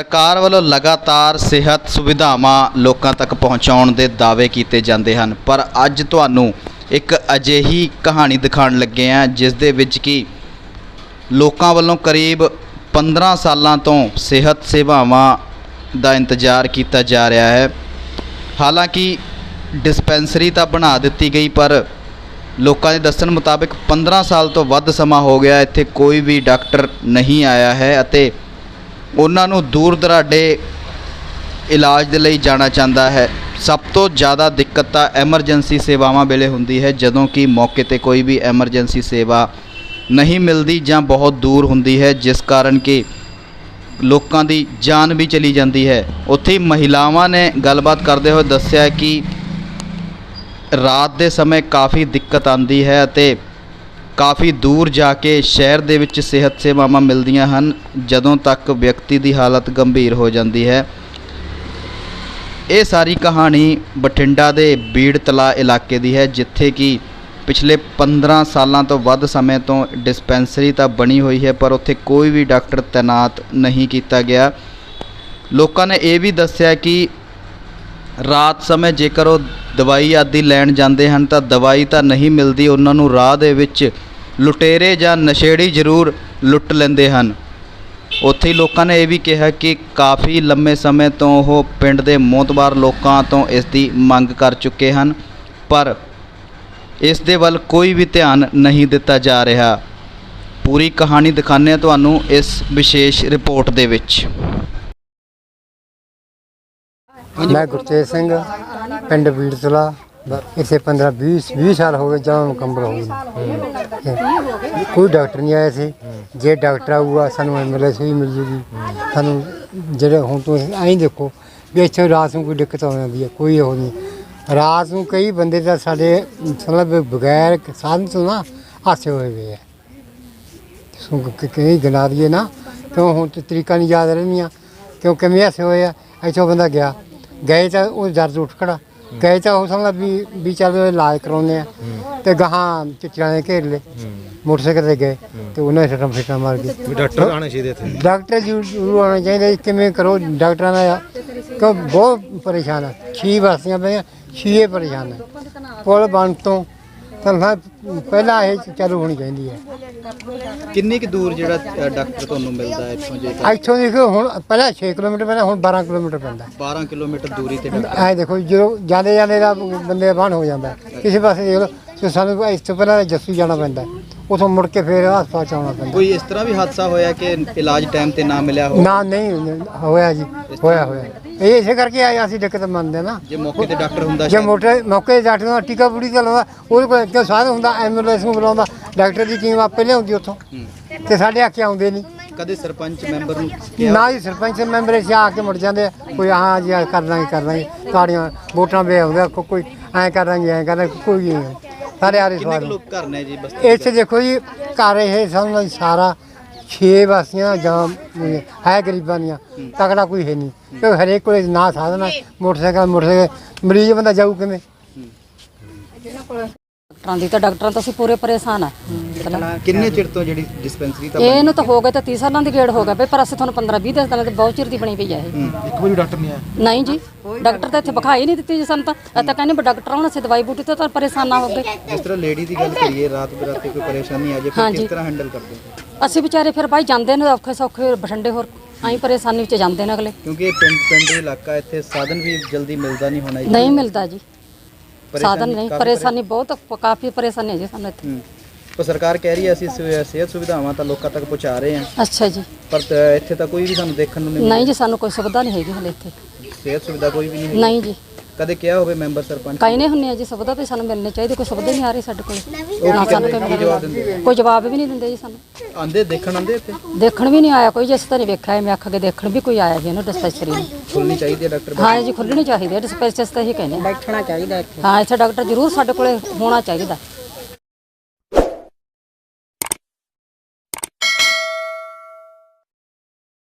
ਸਰਕਾਰ ਵੱਲੋਂ ਲਗਾਤਾਰ ਸਿਹਤ ਸੁਵਿਧਾਵਾਂ ਲੋਕਾਂ ਤੱਕ ਪਹੁੰਚਾਉਣ ਦੇ ਦਾਅਵੇ ਕੀਤੇ ਜਾਂਦੇ ਹਨ। ਪਰ ਅੱਜ ਤੁਹਾਨੂੰ ਇੱਕ ਅਜਿਹੀ ਕਹਾਣੀ ਦਿਖਾਉਣ ਲੱਗੇ ਹਾਂ, ਜਿਸ ਦੇ ਵਿੱਚ ਕਿ ਲੋਕਾਂ ਵੱਲੋਂ ਕਰੀਬ 15 ਸਾਲਾਂ ਤੋਂ ਸਿਹਤ ਸੇਵਾਵਾਂ ਦਾ ਇੰਤਜ਼ਾਰ ਕੀਤਾ ਜਾ ਰਿਹਾ ਹੈ। ਹਾਲਾਂਕਿ ਡਿਸਪੈਂਸਰੀ ਤਾਂ ਬਣਾ ਦਿੱਤੀ ਗਈ, ਪਰ ਲੋਕਾਂ ਦੇ ਦੱਸਣ ਮੁਤਾਬਕ 15 ਸਾਲ ਤੋਂ ਵੱਧ ਸਮਾਂ ਹੋ ਗਿਆ ਇੱਥੇ ਕੋਈ ਵੀ ਡਾਕਟਰ ਨਹੀਂ ਆਇਆ ਹੈ ਅਤੇ ਉਹਨਾਂ ਨੂੰ ਦੂਰ ਦਰਾਡੇ ਇਲਾਜ ਦੇ ਲਈ ਜਾਣਾ ਚਾਹੁੰਦਾ ਹੈ। ਸਭ ਤੋਂ ਜ਼ਿਆਦਾ ਦਿੱਕਤ ਤਾਂ ਐਮਰਜੈਂਸੀ ਸੇਵਾਵਾਂ ਵੇਲੇ ਹੁੰਦੀ ਹੈ, ਜਦੋਂ ਕਿ ਮੌਕੇ ਤੇ ਕੋਈ ਵੀ ਐਮਰਜੈਂਸੀ ਸੇਵਾ ਨਹੀਂ ਮਿਲਦੀ ਜਾਂ ਬਹੁਤ ਦੂਰ ਹੁੰਦੀ ਹੈ, ਜਿਸ ਕਾਰਨ ਕਿ ਲੋਕਾਂ ਦੀ ਜਾਨ ਵੀ ਚਲੀ ਜਾਂਦੀ ਹੈ। ਉੱਥੇ ਮਹਿਲਾਵਾਂ ਨੇ ਗੱਲਬਾਤ ਕਰਦੇ ਹੋਏ ਦੱਸਿਆ ਕਿ ਰਾਤ ਦੇ ਸਮੇਂ ਕਾਫੀ ਦਿੱਕਤ ਆਉਂਦੀ ਹੈ ਅਤੇ ਕਾਫੀ ਦੂਰ ਜਾ ਕੇ ਸ਼ਹਿਰ ਦੇ ਵਿੱਚ ਸਿਹਤ ਸੇਵਾਵਾਂ ਮਿਲਦੀਆਂ ਹਨ, ਜਦੋਂ ਤੱਕ ਵਿਅਕਤੀ ਦੀ ਹਾਲਤ ਗੰਭੀਰ ਹੋ ਜਾਂਦੀ ਹੈ। ਇਹ ਸਾਰੀ ਕਹਾਣੀ ਬਠਿੰਡਾ ਦੇ ਬੀੜ ਤਲਾ ਇਲਾਕੇ ਦੀ ਹੈ, ਜਿੱਥੇ ਕਿ ਪਿਛਲੇ 15 ਸਾਲਾਂ ਤੋਂ ਵੱਧ ਸਮੇਂ ਤੋਂ ਡਿਸਪੈਂਸਰੀ ਤਾਂ ਬਣੀ ਹੋਈ ਹੈ, ਪਰ ਉੱਥੇ ਕੋਈ ਵੀ ਡਾਕਟਰ ਤੈਨਾਤ ਨਹੀਂ ਕੀਤਾ ਗਿਆ। ਲੋਕਾਂ ਨੇ ਇਹ ਵੀ ਦੱਸਿਆ ਕਿ ਰਾਤ ਸਮੇਂ ਜੇਕਰ ਉਹ ਦਵਾਈ ਆਦਿ ਲੈਣ ਜਾਂਦੇ ਹਨ ਤਾਂ ਦਵਾਈ ਤਾਂ ਨਹੀਂ ਮਿਲਦੀ, ਉਹਨਾਂ ਨੂੰ ਰਾਹ ਦੇ ਵਿੱਚ ਲੁਟੇਰੇ ਜਾਂ ਨਸ਼ੇੜੀ ਜ਼ਰੂਰ ਲੁੱਟ ਲੈਂਦੇ ਹਨ। ਉੱਥੇ ਹੀ ਲੋਕਾਂ ਨੇ ਇਹ ਵੀ ਕਿਹਾ ਕਿ ਕਾਫੀ ਲੰਮੇ ਸਮੇਂ ਤੋਂ ਉਹ ਪਿੰਡ ਦੇ ਮੋਤਬਾਰ ਲੋਕਾਂ ਤੋਂ ਇਸ ਦੀ ਮੰਗ ਕਰ ਚੁੱਕੇ ਹਨ, ਪਰ ਇਸ ਦੇ ਵੱਲ ਕੋਈ ਵੀ ਧਿਆਨ ਨਹੀਂ ਦਿੱਤਾ ਜਾ ਰਿਹਾ। ਪੂਰੀ ਕਹਾਣੀ ਦਿਖਾਉਂਦੇ ਹਾਂ ਤੁਹਾਨੂੰ ਇਸ ਵਿਸ਼ੇਸ਼ ਰਿਪੋਰਟ ਦੇ ਵਿੱਚ। ਮੈਂ ਗੁਰਤੇਜ ਸਿੰਘ। ਪਿੰਡ ਬੀੜਤਲਾ ਇੱਥੇ 15 20 20 ਸਾਲ ਹੋ ਗਏ ਜਦੋਂ ਮੁਕੰਮਲ ਹੋ ਗਈ ਕੋਈ ਡਾਕਟਰ ਨਹੀਂ ਆਇਆ ਸੀ। ਜੇ ਡਾਕਟਰ ਆਊਗਾ ਸਾਨੂੰ ਐਮਬੂਲੈਂਸ ਵੀ ਮਿਲ ਜੂਗੀ। ਸਾਨੂੰ ਜਿਹੜੇ ਹੁਣ ਤੁਸੀਂ ਐਂ ਦੇਖੋ ਵੀ ਇੱਥੇ ਰਾਤ ਨੂੰ ਕੋਈ ਦਿੱਕਤ ਆ ਜਾਂਦੀ ਹੈ ਕੋਈ ਉਹ ਨਹੀਂ। ਰਾਤ ਨੂੰ ਕਈ ਬੰਦੇ ਤਾਂ ਸਾਡੇ ਮਤਲਬ ਬਗੈਰ ਸਾਧਨ ਤੋਂ ਨਾ ਹਾਸੇ ਹੋਏ ਵੇ ਆ। ਸੋ ਕਿ ਕਈ ਦਈਏ ਨਾ ਕਿਉਂ ਹੁਣ ਤੇ ਤਰੀਕਾ ਨਹੀਂ ਯਾਦ ਰਹਿੰਦੀਆਂ ਕਿਉਂ ਕਿਵੇਂ ਹਾਸੇ ਹੋਏ ਆ ਇੱਥੋਂ ਬੰਦਾ ਗਿਆ। ਗਏ ਤਾਂ ਉਹ ਦਰਦ ਉੱਠ ਖੜਾ। ਗਏ ਤਾਂ ਉਹ ਸਮਝ ਵੀ ਵੀ ਚੱਲ ਇਲਾਜ ਕਰਾਉਂਦੇ ਆ। ਤੇ ਗਾਹਾਂ ਚਿੱਟੀਆਂ ਨੇ ਘੇਰ ਲਏ। ਮੋਟਰਸਾਈਕਲ ਤੇ ਗਏ ਤੇ ਉਹਨਾਂ ਸੱਟਾਂ ਫੇਟਾਂ ਮਾਰ ਗਏ ਵੀ ਡਾਕਟਰ ਆਣੇ ਚਾਹੀਦੇ ਇੱਥੇ। ਡਾਕਟਰ ਜੀ ਜ਼ਰੂਰ ਆਉਣਾ ਚਾਹੀਦਾ। ਜੀ, ਕਿਵੇਂ ਕਰੋ? ਡਾਕਟਰਾਂ ਦਾ ਕਿਉਂ ਬਹੁਤ ਪਰੇਸ਼ਾਨ ਆ। ਛੀ ਵਾਸੀਆਂ ਪਈਆਂ ਛੀਏ ਪਰੇਸ਼ਾਨ ਆ। ਪੁਲ ਬਣ ਤੋਂ ਤਾਂ ਪਹਿਲਾਂ ਇਹ ਚਾਲੂ ਹੋਣੀ ਚਾਹੀਦੀ ਹੈ। ਕਿੰਨੀ ਕੁ ਦੂਰ ਜਿਹੜਾ ਅ, ਡਾਕਟਰ ਤੁਹਾਨੂੰ ਮਿਲਦਾ ਹੈ ਇੱਥੋਂ ਜੇਕਰ ਇੱਥੋਂ ਦੇਖੋ ਹੁਣ ਪਹਿਲਾਂ 6 ਕਿਲੋਮੀਟਰ ਪਹਿਲਾਂ ਹੁਣ 12 ਕਿਲੋਮੀਟਰ ਪੈਂਦਾ। 12 ਕਿਲੋਮੀਟਰ ਦੂਰੀ ਤੇ ਡਾਕਟਰ। ਐ ਦੇਖੋ ਜਦੋਂ ਜਾਂਦੇ ਜਾਂਦੇ ਦਾ ਬੰਦੇ ਬਾਣ ਹੋ ਜਾਂਦਾ। ਕਿਸੇ ਪਾਸੇ ਦੇਖ ਲਓ ਤੇ ਸਾਨੂੰ ਇਸ ਤੋਂ ਪਹਿਲਾਂ ਜੱਸੂ ਜਾਣਾ ਪੈਂਦਾ ਉਥੋਂ ਮੁੜ ਕੇ ਫੇਰ ਹਸਪਤਾਲ ਚ ਆਉਣਾ ਪੈਂਦਾ। ਕੋਈ ਇਸ ਤਰ੍ਹਾਂ ਵੀ ਹਾਦਸਾ ਹੋਇਆ ਕਿ ਇਲਾਜ ਟਾਈਮ ਤੇ ਨਾ ਮਿਲਿਆ ਹੋ ਨਾ ਨਹੀਂ ਹੋਇਆ ਜੀ ਹੋਇਆ ਹੋਇਆ। ਇਹ ਇਸੇ ਕਰਕੇ ਆਏ ਅਸੀਂ ਦਿੱਕਤ ਮੰਨਦੇ ਨਾ। ਜੇ ਮੌਕੇ ਤੇ ਡਾਕਟਰ ਹੁੰਦਾ ਜੇ ਮੋਟਰ ਮੌਕੇ ਡਾਕਟਰ ਦਾ ਟੀਕਾ ਪੂਰੀ ਤਾਂ ਲਾਉਂਦਾ ਉਹਦੇ ਕੋਲ ਕਿਉਂ ਸਾਧਨ ਹੁੰਦਾ ਐਂਬੂਲੈਂਸ ਨੂੰ ਬੁਲਾਉਂਦਾ ਡਾਕਟਰ ਦੀ ਟੀਮ ਆਪੇ ਲਿਆਉਂਦੀ ਉੱਥੋਂ। ਤੇ ਸਾਡੇ ਆ ਕੇ ਆਉਂਦੇ ਨਹੀਂ ਕਦੇ ਸਰਪੰਚ ਮੈਂਬਰ ਨੂੰ ਨਾ ਹੀ ਸਰਪੰਚ ਮੈਂਬਰ ਇੱਥੇ ਆ ਕੇ ਮੁੜ ਜਾਂਦੇ ਆ। ਕੋਈ ਹਾਂ ਜੀ ਆਹ ਕਰ ਦਾਂਗੇ ਕਰ ਦਾਂਗੇ। ਕਾੜੀਆਂ ਵੋਟਾਂ ਵੇ ਆਉਂਦੇ ਕੋਈ ਐਂ ਕਰ ਦਾਂਗੇ ਐਂ ਕਰ ਦਾਂਗੇ ਕੋਈ ਨਹੀਂ ਸਾਰੇ ਆਰੇ ਕਿੰਨੇ ਕੁ ਸਵਾਲ ਲੋਕ ਘਰ ਨੇ ਜੀ ਬਸ ਇੱਥੇ ਦੇਖੋ ਜੀ ਘਰ ਇਹ ਸਮਝ ਲਓ ਸਾਰਾ 6 ਵਾਸੀਆਂ ਜਾਂ ਹੈ ਗਰੀਬਾਂ ਦੀਆਂ ਤਕੜਾ ਕੋਈ ਹੈ ਨਹੀਂ। ਕਿਉਂਕਿ ਹਰੇਕ ਕੋਲੇ ਨਾ ਸਾਧਨ ਹੈ ਮੋਟਰਸਾਈਕਲ ਮੋਟਰਸਾਈਕਲ ਮਰੀਜ਼ ਬੰਦਾ ਜਾਊ ਕਿਵੇਂ? ਡਾਕਟਰਾਂ ਦੀ ਤਾਂ ਡਾਕਟਰਾਂ ਤੋਂ ਅਸੀਂ ਪੂਰੇ ਪਰੇਸ਼ਾਨ ਆ। ਕਿੰਨੇ ਚਿਰ ਤੋਂ ਜਿਹੜੀ ਡਿਸਪੈਂਸਰੀ ਤਾਂ ਇਹਨੂੰ ਤਾਂ ਹੋ ਗਏ ਤਾਂ 30 ਸਾਲਾਂ ਦੀ ਗੇੜ ਹੋ ਗਿਆ ਬਈ ਪਰ ਅਸੀਂ ਤੁਹਾਨੂੰ 15 20 ਦਿਨ ਤੇ ਬਹੁਤ ਚਿਰ ਦੀ ਬਣੀ ਪਈ ਆ ਇਹ। ਇੱਕ ਵਾਰੀ ਡਾਕਟਰ ਨਹੀਂ ਆਇਆ? ਨਹੀਂ ਜੀ ਡਾਕਟਰ ਤਾਂ ਇੱਥੇ ਵਿਖਾਈ ਨਹੀਂ ਦਿੱਤੀ ਜੀ ਸਾਨੂੰ ਤਾਂ। ਅਸੀਂ ਤਾਂ ਕਹਿੰਦੇ ਵੀ ਡਾਕਟਰ ਆਉਣ ਅਸੀਂ ਦਵਾਈ ਬੂਟੀ ਤੋਂ ਤਾਂ ਪਰੇਸ਼ਾਨ ਹੋ ਗਏ। ਜਿਸ ਤਰ੍ਹਾਂ ਲੇਡੀ ਦੀ ਗੱਲ ਕਰੀਏ ਰਾਤ ਬਰਾਤੇ ਕੋਈ ਪਰੇਸ਼ਾਨੀ ਆ ਜਾਏ ਫਿਰ ਹਾਂਜੀ। ਕਿਸ ਤਰ੍ਹਾਂ ਹੈਂਡਲ ਕਰਦੇ ਹੋ? ਅਸੀਂ ਵਿਚਾਰੇ ਫਿਰ ਭਾਈ ਜਾਂਦੇ ਨੇ ਔਖੇ ਸੌਖੇ ਬਠੰਡੇ ਹੋਰ ਆਈ ਪਰੇਸ਼ਾਨੀ ਵਿੱਚ ਜਾਂਦੇ ਨੇ ਅਗਲੇ। ਕਿਉਂਕਿ ਇਹ ਪਿੰਡ ਪਿੰਡ ਇਲਾਕਾ ਇੱਥੇ ਸਾਧਨ ਵੀ ਜਲਦੀ ਮਿਲਦਾ ਨਹੀਂ ਹੋਣਾ ਜੀ ਨਹੀਂ ਮਿਲਦਾ ਜੀ। ਪਰੇਸ਼ਾਨੀ ਸਾਧਨ ਨਹੀਂ ਕਾਫੀ ਪਰੇਸ਼ਾਨੀ ਬਹੁਤ ਕਾਫੀ ਪਰੇਸ਼ਾਨੀ ਹੈ ਜੀ ਸਾਨੂੰ ਇੱਥੇ। ਹੂੰ। ਪਰ ਸਰਕਾਰ ਕਹਿ ਰਹੀ ਹੈ ਅਸੀਂ ਸਿ- ਸਿਹਤ ਸੁਵਿਧਾਵਾਂ ਤਾਂ ਲੋਕਾਂ ਤੱਕ ਪਹੁੰਚਾ ਰਹੇ ਹਾਂ। ਅੱਛਾ ਜੀ। ਪਰ ਤ- ਇੱਥੇ ਤਾਂ ਕੋਈ ਵੀ ਸਾਨੂੰ ਦੇਖਣ ਨੂੰ ਨਹੀਂ ਨਹੀਂ ਜੀ ਸਾਨੂੰ ਕੋਈ ਸੁਵਿਧਾ ਨਹੀਂ ਹੈਗੀ ਹਲੇ ਇੱਥੇ। ਸਿਹਤ ਸੁਵਿਧਾ ਕੋਈ ਵੀ ਨਹੀਂ ਹੈ ਨਹੀਂ ਜੀ। ਕਦੇ ਕਿਹਾ ਹੋਵੇ ਮੈਂਬਰ ਸਰਪੰਚ? ਕਾਈ ਨਹੀਂ ਹੁੰਨੇ ਆ ਜੀ ਸੁਵਿਧਾ ਵੀ ਸਾਨੂੰ ਮਿਲਣੀ ਚਾਹੀਦੀ ਕੋਈ ਸੁਵਿਧਾ ਨਹੀਂ ਆ ਰਹੀ ਸਾਡੇ ਕੋਲ। ਉਹ ਨਾ ਕੀ ਸਾਨੂੰ ਕਹਿੰਦੇ ਕੋਈ ਕੀ ਜਵਾਬ ਦਿੰਦੇ। ਕੋਈ ਜਵਾਬ ਵੀ ਨਹੀਂ ਦਿੰਦੇ ਜੀ ਸਾਨੂੰ। ਆਂਦੇ ਦੇਖਣ ਆਂਦੇ ਇੱਥੇ? ਦੇਖਣ ਵੀ ਨਹੀਂ ਆਇਆ ਕੋਈ ਜਿਸ ਤਾਂ ਨਹੀਂ ਵੇਖਿਆ ਮੈਂ ਅੱਖ ਕੇ ਦੇਖਣ ਵੀ ਕੋਈ ਆਇਆ ਜੀ ਇਹਨੂੰ ਡਿਸਪੈਂਸਰੀ ਨੂੰ। ਖੁੱਲਣੀ ਚਾਹੀਦੀ ਹੈ ਡਾਕਟਰ ਹਾਂ ਜੀ ਖੁੱਲਣੀ ਚਾਹੀਦੀ ਹੈ ਡਿਸਪੈਂਸਰੀ ਤਾਂ ਹੀ ਕਹਿੰਦੇ ਬੈਠਣਾ ਚਾਹੀਦਾ ਇੱਥੇ। ਹਾਂ ਇੱਥੇ ਡਾਕਟਰ ਜ਼ਰੂਰ ਸਾਡੇ ਕੋਲੇ ਹੋਣਾ ਚਾਹੀਦਾ।